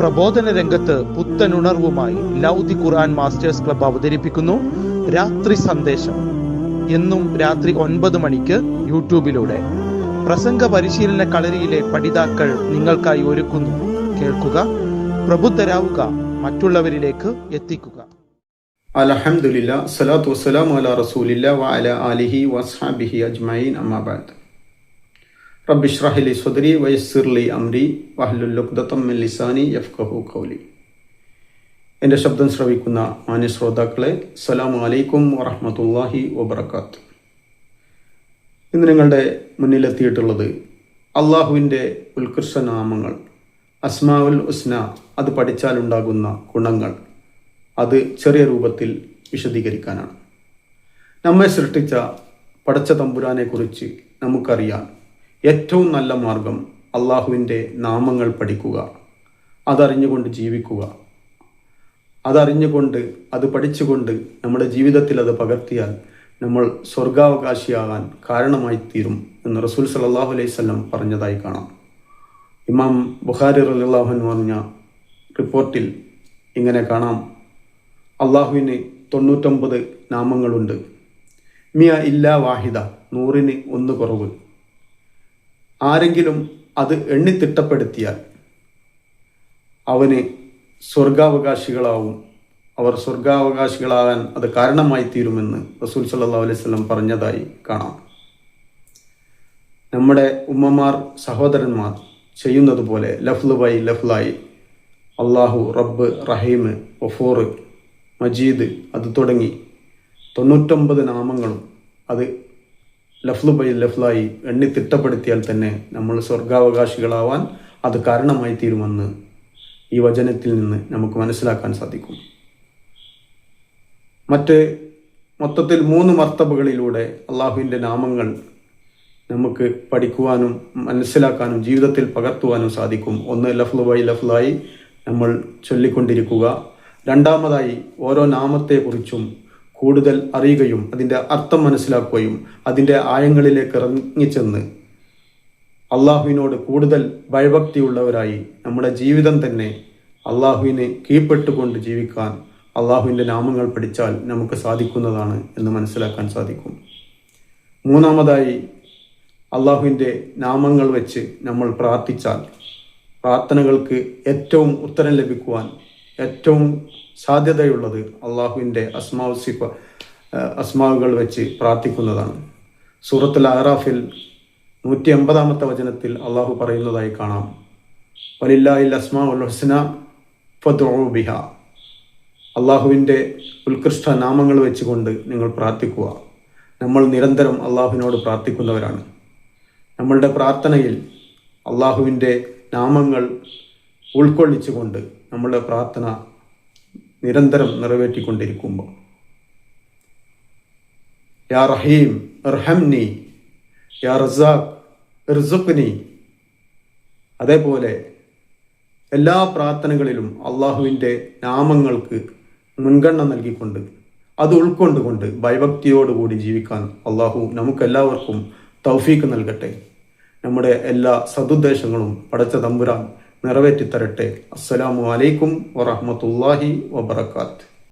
പ്രബോധന രംഗത്ത് പുത്തനുണർവുമായി ലൗദി ഖുർആൻ masters club അവതരിപ്പിക്കുന്നു. രാത്രി സന്ദേശം. എന്നും രാത്രി ഒൻപത് മണിക്ക് യൂട്യൂബിലൂടെ. പ്രസംഗ പരിശീലന കളരിയിലെ പഠിതാക്കൾ നിങ്ങൾക്കായി ഒരുക്കുന്നു. കേൾക്കുക പ്രബുദ്ധരാവുക മറ്റുള്ളവരിലേക്ക് എത്തിക്കുക. അലഹമുല്ല സലാത്തു വസ്സലാം അല റസൂലില്ല വ അല ആലിഹി വസ്ഹാബിഹി അജ്മൈൻ അമ്മാബാദ് റബ്ബിഷ്റഹലി സ്വദരി വയസ്സിർലി അംരി വഹലുല്ലുഖ്ദത്തം മിൻ ലിസാനി യഫ്കഹു ഖൗലി എന്റെ ശബ്ദം ശ്രവിക്കുന്ന മാന്യ ശ്രോതാക്കളെ സലാം അലൈക്കും വറഹമത്തല്ലാഹി വബർക്കാത്ത് ഇന്ന് നിങ്ങളുടെ മുന്നിലെത്തിയിട്ടുള്ളത് അള്ളാഹുവിന്റെ ഉത്കൃഷ്ട നാമങ്ങൾ അസ്മാവുൽ ഉസ്ന അത് പഠിച്ചാലുണ്ടാകുന്ന ഗുണങ്ങൾ അത് ചെറിയ രൂപത്തിൽ വിശദീകരിക്കാനാണ്. നമ്മെ സൃഷ്ടിച്ച പടച്ച തമ്പുരാനെക്കുറിച്ച് നമുക്കറിയാൻ ഏറ്റവും നല്ല മാർഗം അള്ളാഹുവിന്റെ നാമങ്ങൾ പഠിക്കുക അതറിഞ്ഞുകൊണ്ട് ജീവിക്കുക. അതറിഞ്ഞുകൊണ്ട് അത് പഠിച്ചുകൊണ്ട് നമ്മുടെ ജീവിതത്തിൽ അത് പകർത്തിയാൽ നമ്മൾ സ്വർഗാവകാശിയാകാൻ കാരണമായി തീരും എന്ന് റസൂൽ സലാഹു അലൈഹി സ്വലം പറഞ്ഞതായി കാണാം. ഇമാം ബുഖാരി റലാഹു എന്ന് പറഞ്ഞ റിപ്പോർട്ടിൽ ഇങ്ങനെ കാണാം. അള്ളാഹുവിന് തൊണ്ണൂറ്റൊമ്പത് നാമങ്ങളുണ്ട്. മിയ ഇല്ലാ വാഹിദ നൂറിന് ഒന്ന് കുറവ്. ആരെങ്കിലും അത് എണ്ണിത്തിട്ടപ്പെടുത്തിയാൽ അവനെ സ്വർഗാവകാശികളാവും. അവർ സ്വർഗാവകാശികളാകാൻ അത് കാരണമായി തീരുമെന്ന് റസൂൽ സല്ലാ അലൈഹി സ്വലം പറഞ്ഞതായി കാണാം. നമ്മുടെ ഉമ്മമാർ സഹോദരന്മാർ ചെയ്യുന്നത് പോലെ ലഫ്ലു ബൈ ലഫ്ലായി അള്ളാഹു റബ്ബ് റഹീം ഒഫോർ മജീദ് അത് തുടങ്ങി തൊണ്ണൂറ്റൊമ്പത് നാമങ്ങളും അത് ലഫ്ലു ബൈ ലഫ്ലായി എണ്ണി തിട്ടപ്പെടുത്തിയാൽ തന്നെ നമ്മൾ സ്വർഗാവകാശികളാവാൻ അത് കാരണമായി തീരുമെന്ന് ഈ വചനത്തിൽ നിന്ന് നമുക്ക് മനസ്സിലാക്കാൻ സാധിക്കും. മറ്റ് മൊത്തത്തിൽ മൂന്ന് മർത്തബുകളിലൂടെ അള്ളാഹുവിന്റെ നാമങ്ങൾ നമുക്ക് പഠിക്കുവാനും മനസ്സിലാക്കാനും ജീവിതത്തിൽ പകർത്തുവാനും സാധിക്കും. ഒന്ന് ലഫ്ലു ബൈ ലഫ്ലായി നമ്മൾ ചൊല്ലിക്കൊണ്ടിരിക്കുക. രണ്ടാമതായി ഓരോ നാമത്തെക്കുറിച്ചും കൂടുതൽ അറിയുകയും അതിന്റെ അർത്ഥം മനസ്സിലാക്കുകയും അതിന്റെ ആയങ്ങളിലേക്ക് ഇറങ്ങിച്ചെന്ന്. അള്ളാഹുവിനോട് കൂടുതൽ ഭയഭക്തിയുള്ളവരായി നമ്മുടെ ജീവിതം തന്നെ അള്ളാഹുവിനെ കീഴ്പ്പെട്ടുകൊണ്ട് ജീവിക്കാൻ അള്ളാഹുവിന്റെ നാമങ്ങൾ പഠിച്ചാൽ നമുക്ക് സാധിക്കുന്നതാണ് എന്ന് മനസ്സിലാക്കാൻ സാധിക്കും. മൂന്നാമതായി അള്ളാഹുവിന്റെ നാമങ്ങൾ വെച്ച് നമ്മൾ പ്രാർത്ഥിച്ചാൽ പ്രാർത്ഥനകൾക്ക് ഏറ്റവും ഉത്തരം ലഭിക്കുവാൻ ഏറ്റവും സാധ്യതയുള്ളത് അള്ളാഹുവിന്റെ അസ്മാവ് സിഫ അസ്മാവുകൾ വെച്ച് പ്രാർത്ഥിക്കുന്നതാണ്. സൂറത്തുൽ അഹ്റാഫിൽ നൂറ്റി അമ്പതാമത്തെ വചനത്തിൽ അള്ളാഹു പറയുന്നതായി കാണാം. വലില്ലാ അസ്മാ ഉൽ ഹസ്ന ഫിഹ അള്ളാഹുവിന്റെ ഉത്കൃഷ്ട നാമങ്ങൾ വെച്ചുകൊണ്ട് നിങ്ങൾ പ്രാർത്ഥിക്കുക. നമ്മൾ നിരന്തരം അള്ളാഹുവിനോട് പ്രാർത്ഥിക്കുന്നവരാണ്. നമ്മളുടെ പ്രാർത്ഥനയിൽ അള്ളാഹുവിന്റെ നാമങ്ങൾ ഉൾക്കൊള്ളിച്ചുകൊണ്ട് നമ്മളുടെ പ്രാർത്ഥന നിരന്തരം നിറവേറ്റിക്കൊണ്ടിരിക്കുമ്പോൾ യാ റഹീം ഇർഹംനി യാ റസാഖ് ഇർസുഖ്നി. അതേപോലെ എല്ലാ പ്രാർത്ഥനകളിലും അള്ളാഹുവിന്റെ നാമങ്ങൾക്ക് മുൻഗണന നൽകിക്കൊണ്ട് അത് ഉൾക്കൊണ്ടുകൊണ്ട് ഭയഭക്തിയോടുകൂടി ജീവിക്കാൻ അള്ളാഹു നമുക്കെല്ലാവർക്കും തൗഫീക്ക് നൽകട്ടെ. നമ്മുടെ എല്ലാ സതുദ്ദേശങ്ങളും പടച്ച തമ്പുരാൻ നിറവേറ്റിത്തരട്ടെ. അസ്സലാമു അലൈക്കും വറഹമത്തല്ലാഹി വബർക്കാത്ത്